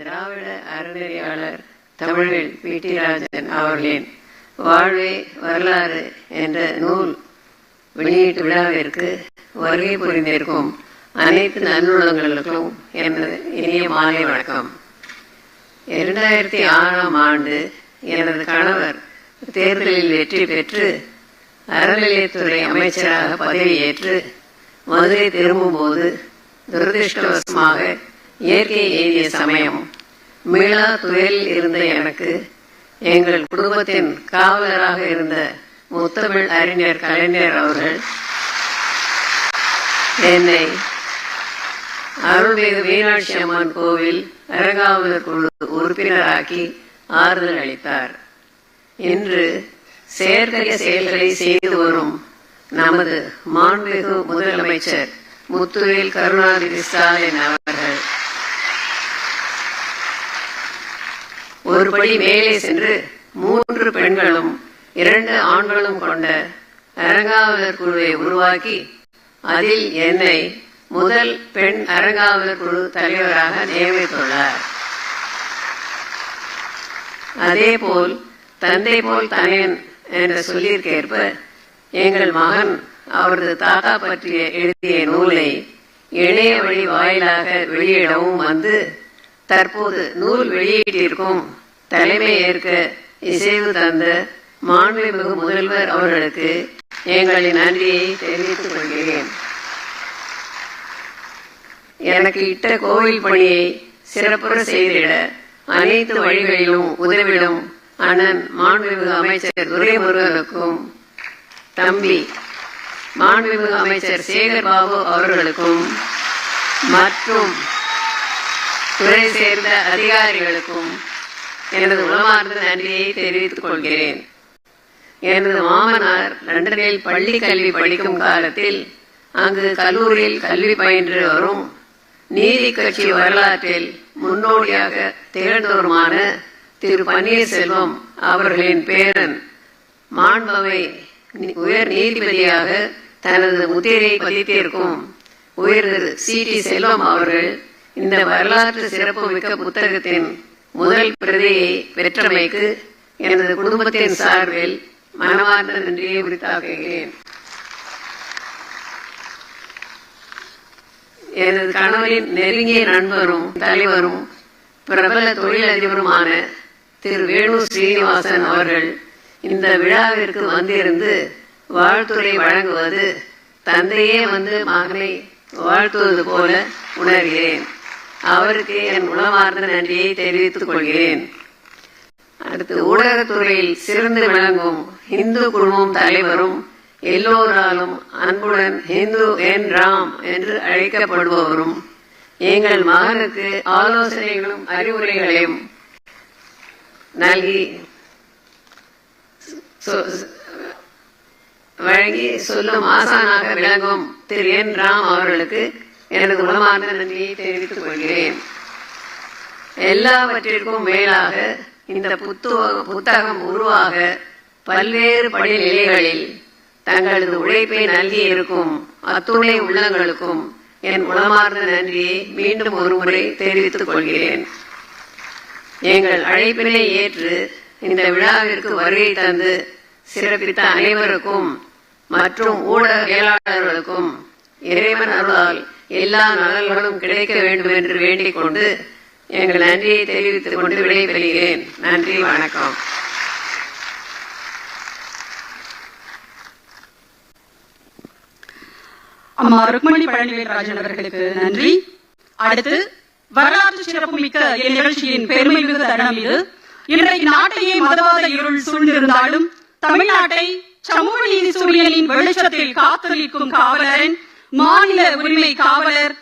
திராவிட அறநெறியாளர் தமிழில் B. D. Rajan அவர்களின் வாழ்வே வரலாறு என்ற நூல் வெளியீட்டு விழாவிற்கு வருகை புரிந்திருக்கும் அனைத்து நல்லுள்ளங்களுக்கும் எனது இனிய மாலை வணக்கம். இரண்டாயிரத்தி ஆறாம் ஆண்டு எனது கணவர் தேர்தலில் வெற்றி பெற்று அறநிலையத்துறை அமைச்சராக பதவியேற்று மதுரை திரும்பும்போது துரதிருஷ்டவசமாக இயற்கை எய்திய சமயம். மீளா துயரில் இருந்த எனக்கு எங்கள் குடும்பத்தின் காவலராக இருந்த முத்தமிழ் அறிஞர் கலைஞர் அவர்கள் என்னை அருள்மிகு மீனாட்சி அம்மன் கோவில் அரங்காவலர் குழு உறுப்பினராக்கி ஆறுதல் அளித்தார். இன்று செயற்கரிய செயல்களை செய்து வரும் நமது மாண்புமிகு முதலமைச்சர் முத்துவேல் கருணாநிதி ஸ்டாலின் அவர்கள் ஒருபடி மேலே சென்று மூன்று பெண்களும் இரண்டு ஆண்களும் கொண்ட அரங்காவலர் குழுவை உருவாக்கி அதில் என்னை முதல் பெண் அரங்காவலர் குழு தலைவராக நியமித்துள்ளார். அதேபோல் தந்தை போல் தனையன் என்ற சொல்லிற்கேற்ப எங்கள் மகன் அவரது தாத்தா பற்றிய எழுதிய நூலை இணைய வழி வாயிலாக வெளியிடவும் வந்து தற்போது நூல் வெளியீட்டிற்கும் தலைமை ஏற்க இசைவு தந்த மாண்புமிகு முதல்வர் அவர்களுக்கு எங்களின் நன்றியை தெரிவித்துக் கொள்கிறேன். எனக்கு இட்ட கோவில் பணியை சிறப்புற செய்திட அனைத்து வழிகளிலும் உதவிடும் அண்ணன் மாண்புமிகு அமைச்சர் துரைமுருகனுக்கும் தம்பி மாண்புமிகு அமைச்சர் சேகர் பாபு அவர்களுக்கும் மற்றும் துறை சேர்ந்த அதிகாரிகளுக்கும் எனது உளமார்ந்த நன்றியை தெரிவித்துக் கொள்கிறேன். எனது மாமனார் லண்டனில் பள்ளி கல்வி படிக்கும் காலத்தில் அங்கு கல்லூரியில் கல்வி பயின்று வரும் நீதி கட்சி வரலாற்றில் முன்னோடியாக திகழ்ந்தவருமான திரு. பன்னீர்செல்வம் அவர்களின் பேரன். மாண்பவை உயர் நீதிபதியாக தனது முத்திரை பதித்திருக்கும் உயர் சி. டி. செல்வம் அவர்கள் இந்த வரலாற்று சிறப்புமிக்க புத்தகத்தின் முதல் பிரதியை பெற்றமைக்கு எனது குடும்பத்தின் சார்பில் மனமார்ந்த நன்றியை உரித்தாக்குகிறேன். எனது கணவரின் நெருங்கிய நண்பரும் தலைவரும் பிரபல தொழிலதிபருமான திரு வேணு ஸ்ரீனிவாசன் அவர்கள் இந்த விழாவிற்கு வந்திருந்து வாழ்த்துறை வழங்குவது தந்தையே வந்து மகனை வாழ்த்துவது போல உணர்கிறேன். அவருக்கு என் உளமார்ந்த நன்றியை தெரிவித்துக் கொள்கிறேன். அடுத்து ஊடகத்துறையில் சிறந்து விளங்கும் இந்து குழுமம் தலைவரும் எல்லோராலும் அன்புடன் இந்து என் ராம் என்று அழைக்கப்படுபவரும். எங்கள் மகனுக்கு ஆலோசனைகளும் அறிவுரைகளையும் நல்கி சொ- வழங்கி சொல்லும் ஆசானாக விளங்கும் திரு என் ராம் அவர்களுக்கு எனது மனமார்ந்த நன்றியை தெரிவித்துக் கொள்கிறேன். எல்லாவற்றிற்கும் மேலாக இந்த புத்துவ- புத்தகம் உருவாக பல்வேறு படிநிலைகளில் தங்களது உழைப்பை நல்கி இருக்கும் அத்துணை உள்ளங்களுக்கும் என் உளமார்ந்த நன்றியை மீண்டும் ஒருமுறை தெரிவித்துக் கொள்கிறேன். எங்கள் அழைப்பினை ஏற்று இந்த விழாவிற்கு வருகை தந்து சிறப்பித்த அனைவருக்கும் மற்றும் ஊடகவியலாளர்களுக்கும் இறைவன் அருளால் எல்லா நலன்களும் கிடைக்க வேண்டும் என்று வேண்டிக் கொண்டு எங்கள் நன்றியை தெரிவித்துக் கொண்டு விடைபெறுகிறேன். நன்றி வணக்கம். அம்மா ருக்மணி பழனிவேல் ராஜன் அவர்களுக்கு நன்றி. அடுத்து வரலாற்று சிறப்புமிக்க இந்நிகழ்ச்சியின் பெருமை மிகு தருணம் இது. இன்றைக்கு நாட்டையே மதவாத இருள் சூழ்ந்திருந்தாலும் தமிழ்நாட்டை சமூக நீதி சூரியனின் வெளிச்சத்தில் காத்தொலிக்கும் காவலரின் மாநில உரிமை காவலர்